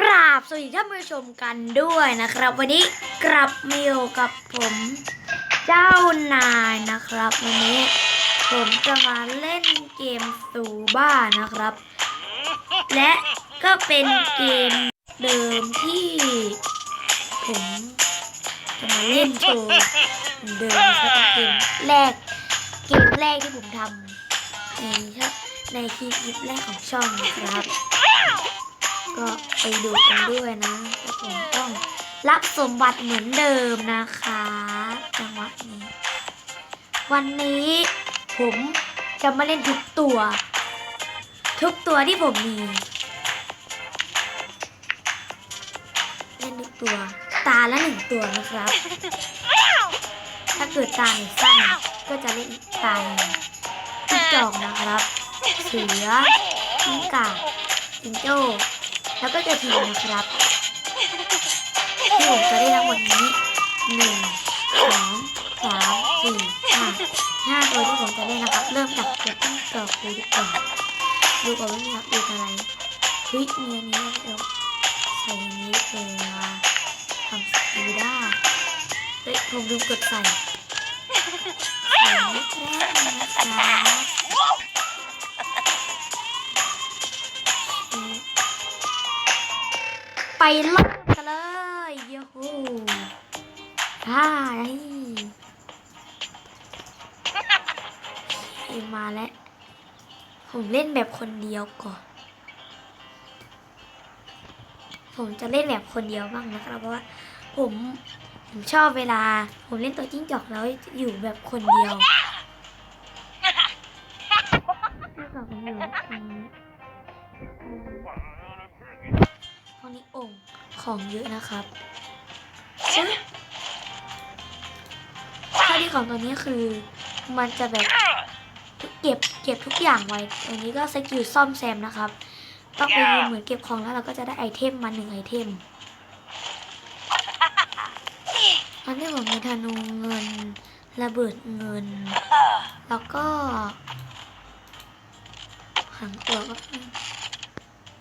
กราบสวัสดีท่านผู้ชมกันด้วยนะครับ วันนี้กลับมาอยู่กับผมเจ้านายนะครับ วันนี้ผมจะมาเล่นเกมสูบ้านะครับ และก็เป็นเกมเดิมที่ผมจะมาเล่นโชว์เหมือนเดิมนะครับเป็นเกมแรกเกมแรกที่ผมทำในช่องในคลิปแรกของช่องนะครับ ก็ไปดูกันด้วยนะว่ผมต้องรับสมบัติเหมือนเดิมนะคะจังหวะนี้ วันนี้ผมจะมาเล่นทุกตัว ทุกตัวที่ผมมีเล่นทุกตัว ตาละหนึ่งตัวนะครับ ถ้าเกิดตาหนสั้นก็จะเล่นตาจิ้งจอกนะครับ เสือกิ้งก่าจิงโจ้ แล้วก็จะทีมนะครับที่ผมจะได้ทั้งหมดนี้หนึ่งสองสามสี่ห้าห้าตัวที่ผมจะได้นะครับ เริ่มจากตัวตั้งกรอกเลยดีกว่าดูก่อนว่ามีอัปเดตอะไรเฮ้ยมีอันนี้เดี๋ยวใส่อันนี้เลยมาทำสกิลได้าเฮ้ยผมลืมกดใส่ใส่แรกนะคะ ไปเล่นกันเลยยูฮูฮ่านี่เอ็มมาแล้ว ผมเล่นแบบคนเดียวก่อน ผมจะเล่นแบบคนเดียวบ้างนะครับเพราะว่าผมผมชอบเวลา ผมเล่นตัวจิ้งจอกแล้วอยู่แบบคนเดียว ของเยอะนะครับซึ่ข้อดีของตัวนี้คือ มันจะแบบเก็บเก็บทุกอย่างไว้อันนี้ก็สกิลซ่อมแซมนะครับ ต้องไปยืมเหมือนเก็บของแล้วเราก็จะได้ไอเทมมาหนึ่งไอเทมอันนี้ผมมีธนูเงินระเบิดเงิน แล้วก็หางตัวก็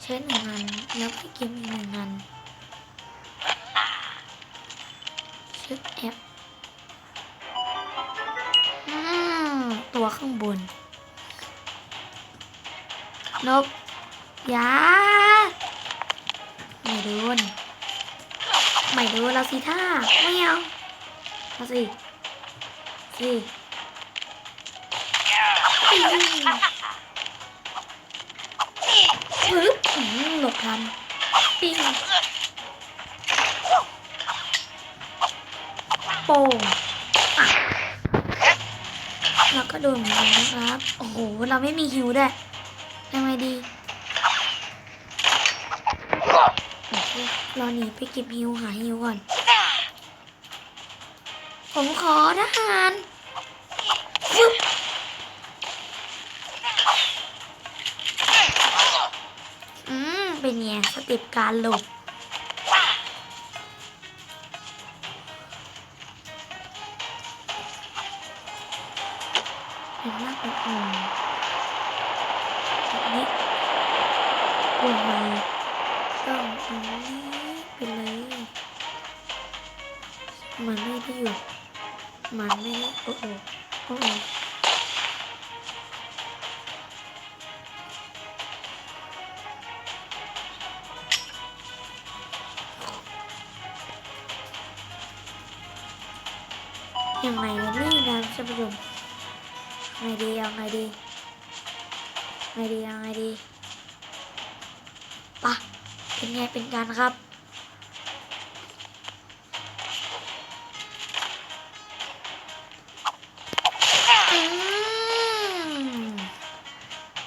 ใช้หนึ่งอันแล้วก็เกมอีกหนึ่งอัน ชึบแอปอตัวข้างบน นกยาไม่โดนไม่โดนเราสิท่าไม่เอาเอาสิสิปึ๊บอื้อหือหลบทันปิ้ง โป่งอะแล้วก็โดนเหมือนกันนะครับ โอ้โห เราไม่มีฮิวด้วยทำไงดีเราหนีไปเก็บฮิวหาฮิวก่อน ผมขอทหารฟึบอืม เป็นไงสเต็ปการหลบ เป็นมากเป็นอ่อนแบบนี้ลงมาต้องตรงนี้ไปเลยมันไม่ได้อยู่มันไม่ได้โอ้โหโอ้โหยังไงวะนี่นะท่านผู้ชม ไงดีเอาไงดีไงดีเอาไงดีปะเป็นไงเป็นการครับ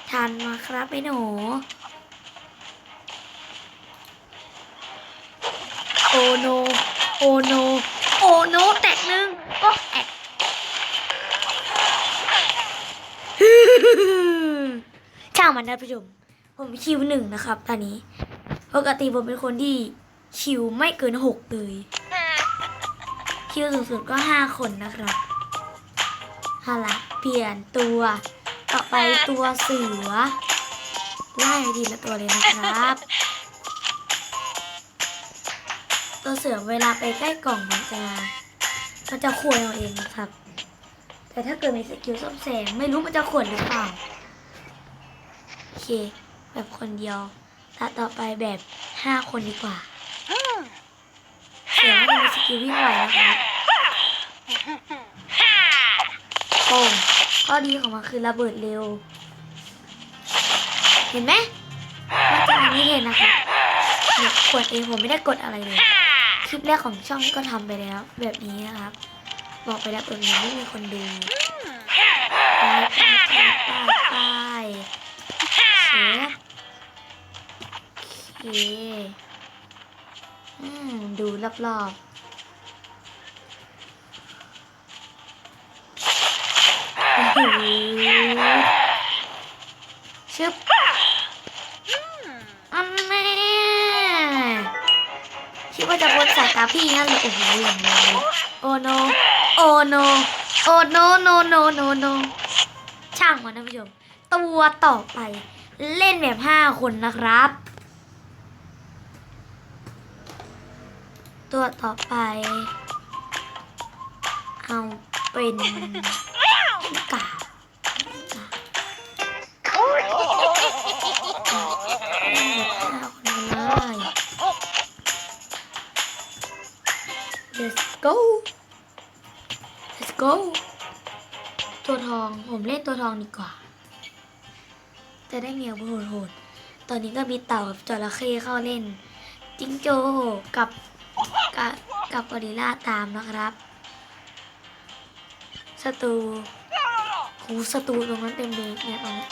ทันมาครับไอ้หนูโอโน โอโนโอโน ช่างมันนะผู้ชม ผมคิวหนึ่งนะครับ ตอนนี้ ปกติผมเป็นคนที่คิวไม่เกินหกเลย คิวสูงสุดก็ห้าคนนะครับฮาละเปลี่ยนตัว ต่อไปตัวเสือ ไล่ทีละตัวเลยนะครับ ตัวเสือเวลาไปใกล้กล่องมันจะมันจะขวนเอาเองนะครับ แต่ถ้าเกิดมีสกิลซ่อมแซมไม่รู้มันจะขวนหรือเปล่า โอเค แบบคนเดียวตาต่อไปแบบห้าคนดีกว่าเสือมันมีสกิลวิ่งไวนะครับโป่งข้อดีของมันคือระเบิดเร็ว เห็นไหมมันจะอันนี้เห็นนะคะเนี่ยกดเองผมไม่ได้กดอะไรเลย คลิปแรกของช่องก็ทำไปแล้วแบบนี้นะครับ บอกไปแล้วเออยังไม่มีคนดูไปไปไปไปไปเชฟโอเคอืมดูรอบๆโอ้โหชึบอันแน่คิดว่าจะพ้นสายตาพี่งั้นเลยโอ้โหอย่างไรโอ้โน โอ้โนโอ้โนโนโนโนโนช่างมันนะผู้ชม ตัวต่อไป เล่นแบบห้าคนนะครับ ตัวต่อไป เอาเป็นกาเล่นแบบห้าคนเลย let's go ตัวทองผมเล่นตัวทองดีกว่า จะได้มีอาวุธโหดๆตอนนี้ก็มีเต่ากับจระเข้เข้าเล่น จิงโจ้กับกับกับกอริลลาตามนะครับศัตรูโหศัตรูตรงนั้นเต็มเลยเนี่ยตรงนี้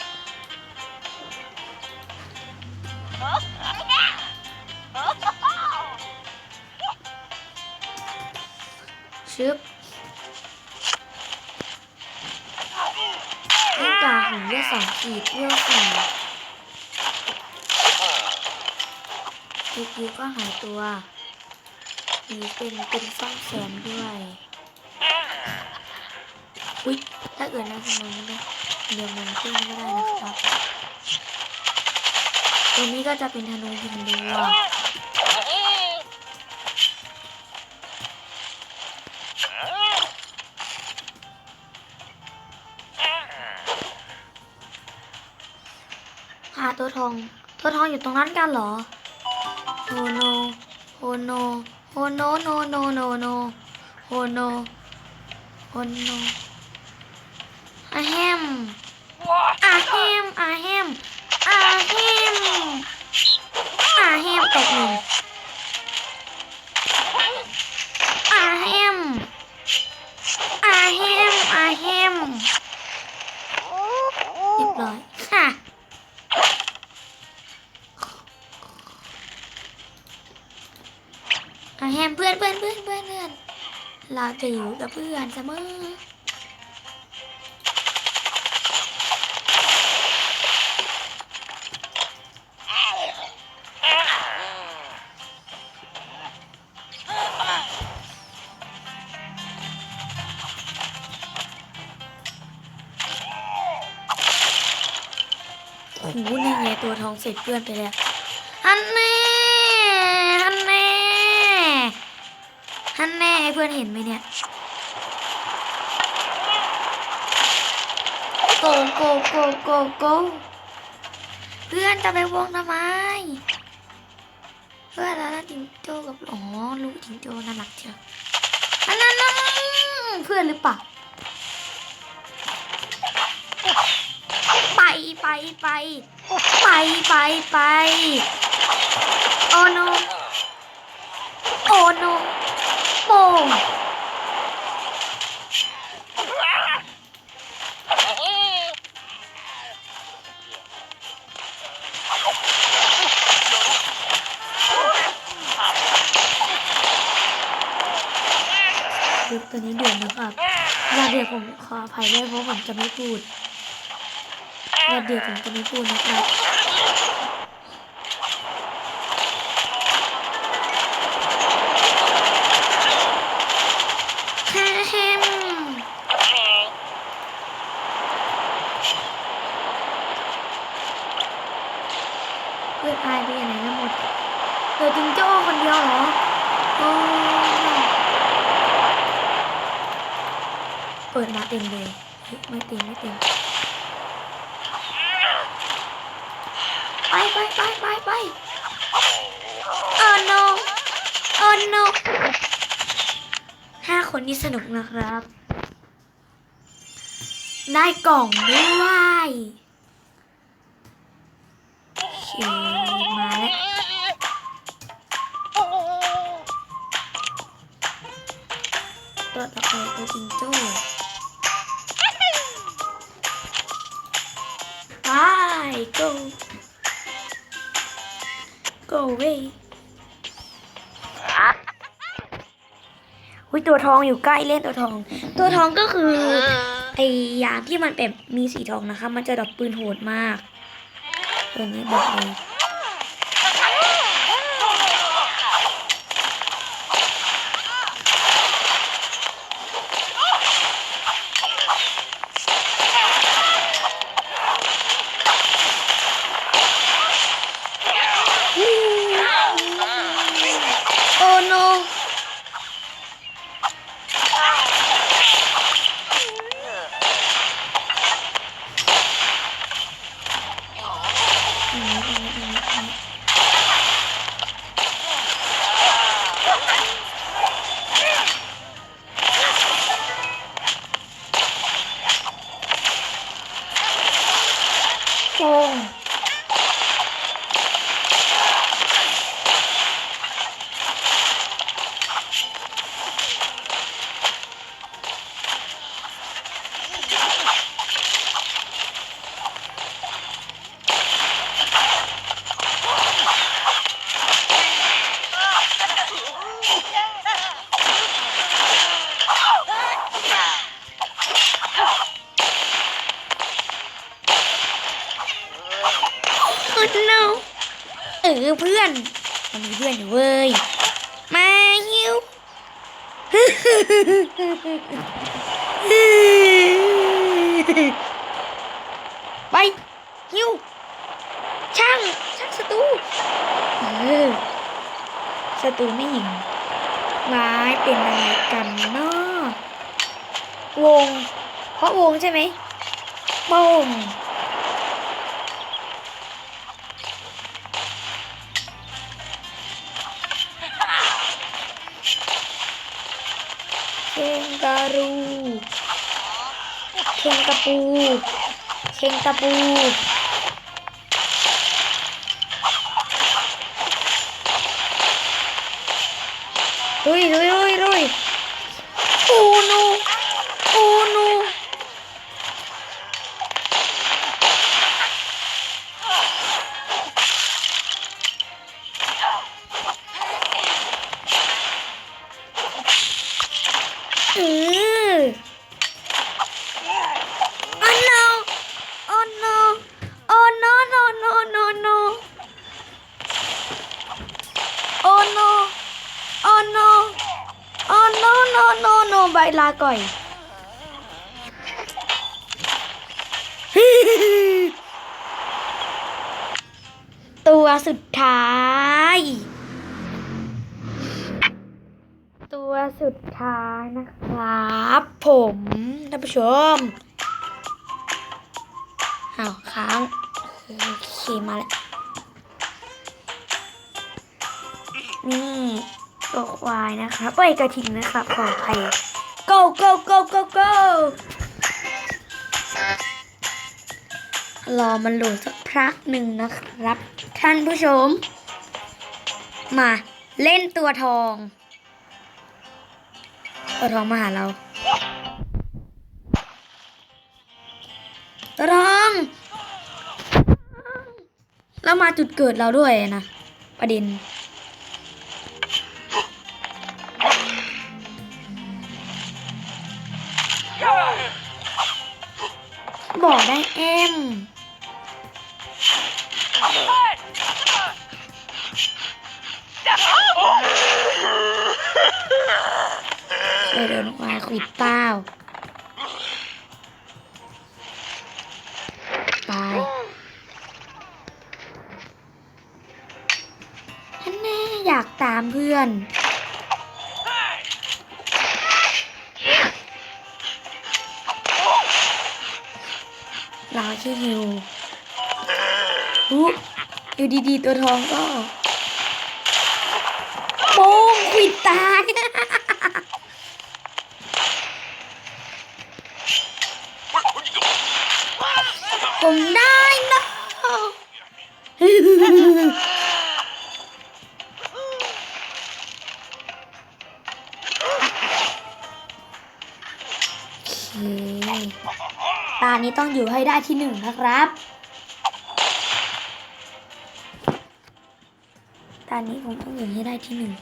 ชึบ เล่นกาของเลือดสองขีดเลือดสี่ทีกีก็หายตัวมีเป็นเป็นซ่องแสนด้วยอุ๊ยถ้าเกิดนะทำไมไม่ได้เดี๋ยวมันขึ้นไม่ได้นะครับ ตัวนี้ก็จะเป็นธนูหินดัวห ตัวทอง ตัวทองอยู่ตรงนั้นกันเหรอโอโนโอโนโอโนโนโนโนโนโอโนโอโนอาแฮมอาแฮมอาแฮมอาแฮมอาแฮมตกหนึ่ง มเพื่อนเพื่อนเพื่อนเพื่อนเพื่อนเราจะอยู่กับเพื่อนเสมอโอ้โหนี่ไงตัวทองเสร็จเพื่อนไปแล้วฮันแน่ ฮันแน่ให้เพื่อนเห็นไหมเนี่ย โกโกโกโกโกเพื่อนจะไปวงทำไม เพื่อนแล้วจิงโจ้กับอ๋อลูกจิงโจ้น่ารักเชียวอันนั้นเพื่อนหรือเปล่าไปไปไปไปไปไปโอโนโอโน โป่งดูตัวนี้เดือดนะครับอย่าเดือดผมขออภัยด้วยเพราะผมจะไม่พูดอย่าเดือดผมจะไม่พูดนะครับ แฮมเพื่อนอาย ไหนกันหมดเหลือจิงโจ้คนเดียวเหรอโอ้เปิดมาเต็มเลยเฮ้ยไม่เต็มไม่เต็มไปไปไปไปไปโอ้ no โอ้ no ห้าคนนี้สนุกนะครับ ได้กล่องด้วย ตัวต่อไปตัวจิงโจ้ไป go go away อุ้ยตัวทองอยู่ใกล้เล่นตัวทอง ตัวทองก็คือไอ้ยางที่มันแบบมีสีทองนะคะ มันจะดอกปืนโหดมาก ตัวนี้บอกเลย ไปฮิวช่างช่างศัตรูเออศัตรูไม่ยิงไม้เป็นอะไรกันเนาะวง เพราะวงใช่ไหมโป้ง รูเชงตะปูเชงตะปูลุยลุยลุยลุยโอ้โน no no ใบลาก่อยตัวสุดท้าย ตัวสุดท้ายนะครับ ผมท่านผู้ชมอ้าวค้างโอเคมาแล้วนี่ตัวควายนะครับเอ้กระทิงนะครับขออภัย go go go go go รอมันโหลดสักพักหนึ่งนะครับ ท่านผู้ชม มาเล่นตัวทอง ตัวทองมาหาเรา ตัวทอง แล้วมาจุดเกิดเราด้วยนะ ประเด็นิดเปล่าไปอันแน่อยากตามเพื่อน เราชื่อฮิวอู้อยู่ดีๆ ตัวทองก็โบงขิดตาย อยู่ให้ได้ที่หนึ่งนะครับตอนนี้ผมต้องอยู่ให้ได้ที่หนึ่ง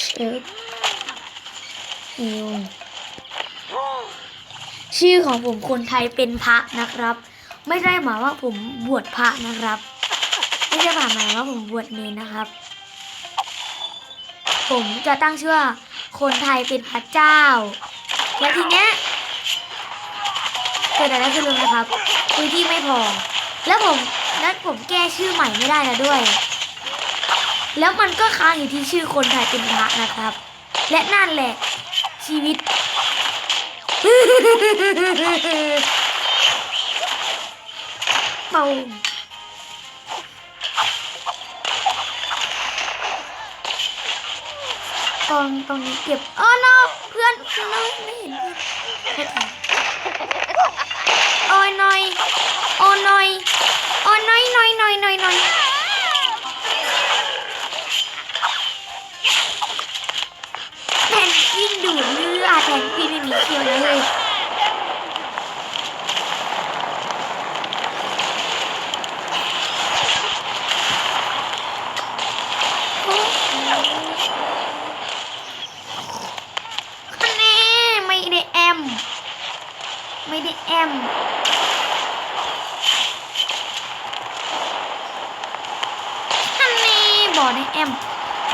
เชิบฮิว ชื่อของผมคนไทยเป็นพระนะครับ ไม่ได้หมายว่าผมบวชพระนะครับ ไม่ใช่หมายหมายว่าผมบวชเนรนะครับ ผมจะตั้งชื่อว่าคนไทยเป็นพระเจ้า แล้วทีเนี้ยเกิดอะไรขึ้นรู้ไหมครับพื้นที่ไม่พอ แล้วผมแล้วผมแก้ชื่อใหม่ไม่ได้แล้วด้วย แล้วมันก็ค้างอยู่ที่ชื่อคนไทยเป็นพระนะครับ และนั่นแหละชีวิต เป่าตรงตรงนี้เก็บเออ no เพื่อนเพื่อนไม่เห็นเพื่อนโอ้ยหน่อยโอ้ยหน่อยโอ้ยหน่อยหน่อยหน่อยหน่อย กินไม่มีเคี้ยวเลย คะแนนไม่ได้แอม ไม่ได้แอม คะแนนบอกได้แอม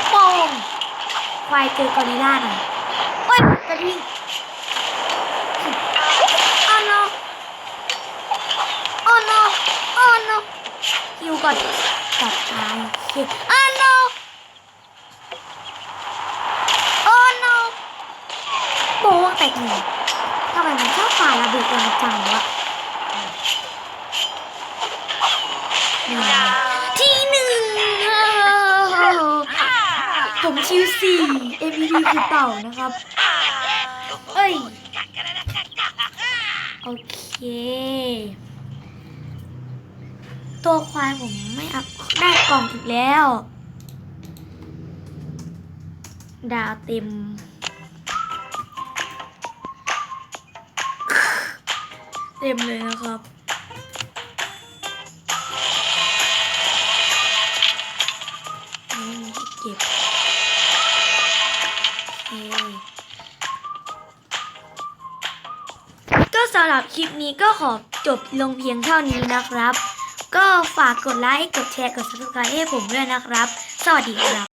โป่งควายเจอกอริลล่าหน่อยโอ๊ยกระทิงอ้าวโนอ้าวโนอ้าวโนฮิว ก่อนจัดตายโอเคอ้าวโนโอ้ no โป้งแตกหนึ่งทำไมมันชอบฝ่าระเบิดกันจังวะหนึ่งที่หนึ่งผมชิวสี่ MVP คือเต่านะครับ เอ้ย โอเค ตัวควายผมไม่อัพได้กล่องอีกแล้ว ดาวเต็ม เต็มเลยนะครับเก็บก็สำหรับคลิปนี้ก็ขอจบลงเพียงเท่านี้นะครับ ก็ฝากกดไลค์ กดแชร์ กด subscribe ให้ผมด้วยนะครับ สวัสดีครับ